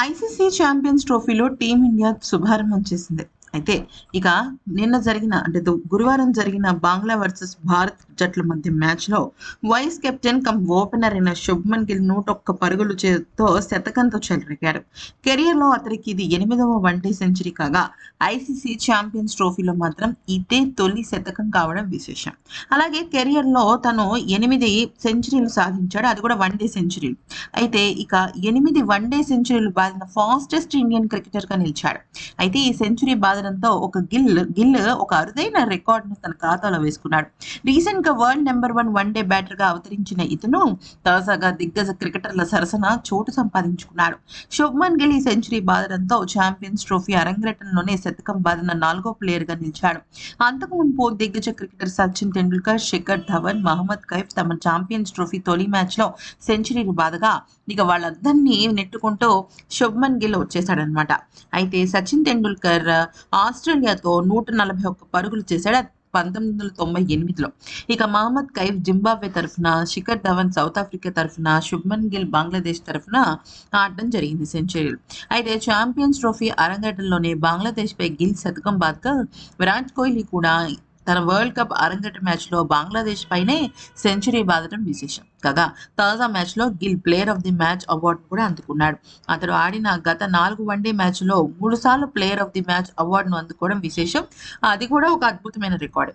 ICC champions ట్రోఫీలో team India శుభారంభం చేసింది. అయితే ఇక నిన్న జరిగిన అంటే గురువారం జరిగిన బంగ్లా వర్సెస్ భారత్ జట్ల మధ్య మ్యాచ్లో వైస్ కెప్టెన్ కమ్ ఓపెనర్ అయిన శుభ్మన్ గిల్ నూట ఒక్క పరుగులు చేతో శతకంతో చెలరేగాడు కెరియర్లో అతనికి ఇది ఎనిమిదవ వన్డే సెంచరీ కాగా ఐసీసీ ఛాంపియన్స్ ట్రోఫీలో మాత్రం ఇదే తొలి శతకం కావడం విశేషం. అలాగే కెరియర్లో తను ఎనిమిది సెంచరీలు సాధించాడు అది కూడా వన్డే సెంచరీలు. అయితే ఇక ఎనిమిది వన్డే సెంచరీలు బాధిన ఫాస్టెస్ట్ ఇండియన్ క్రికెటర్గా నిలిచాడు. అయితే ఈ సెంచరీ బాదడంతో ఒక గిల్ గిల్ ఒక అరుదైన రికార్డును తన ఖాతాలో వేసుకున్నాడు. రీసెంట్గా world number one one day బ్యాటర్గా అవతరించిన ఇతను తాజాగా దిగ్గజ క్రికెటర్ల సరసన చోటు సంపాదించుకున్నాడు. శుభ్మన్ గిల్ ఈ సెంచరీ బాధడంతో ఛాంపియన్స్ ట్రోఫీ అరంగేటంలోనే శతకం బాధిన నాలుగో ప్లేయర్గా నిలిచాడు. అంతకు మున్పు దిగ్గజ క్రికెటర్ సచిన్ టెండూల్కర్ శిఖర్ ధవన్ మహమ్మద్ కైఫ్ తమ ఛాంపియన్స్ ట్రోఫీ తొలి మ్యాచ్లో సెంచరీలు బాధగా ఇక వాళ్ళందరినీ నెట్టుకుంటూ శుభ్మన్ గిల్ వచ్చేసాడనమాట అయితే సచిన్ టెండూల్కర్ ఆస్ట్రేలియాతో నూట నలభై ఒక్క పరుగులు చేశాడు. పంతొమ్మిది వందల తొంభై ఎనిమిదిలో. ఇక మహమ్మద్ కైఫ్ జింబాబ్వే తరఫున శిఖర్ ధవన్ సౌత్ ఆఫ్రికా తరఫున శుభ్మన్ గిల్ బంగ్లాదేశ్ తరఫున ఆడడం జరిగింది సెంచరీలు. అయితే ఛాంపియన్స్ ట్రోఫీ అరంగేటంలోనే బంగ్లాదేశ్ పై గిల్ శతకం బాద్గా విరాట్ కోహ్లీ కూడా తన వరల్డ్ కప్ అరంగేట మ్యాచ్లో బంగ్లాదేశ్ పైనే సెంచరీ బాదటం విశేషం. కాగా తాజా మ్యాచ్లో Gill player of the match award కూడా అందుకున్నాడు. అతడు ఆడిన గత నాలుగు వన్డే మ్యాచ్లో మూడు సార్లు ప్లేయర్ ఆఫ్ ది మ్యాచ్ అవార్డును అందుకోవడం విశేషం. అది కూడా ఒక అద్భుతమైన రికార్డు.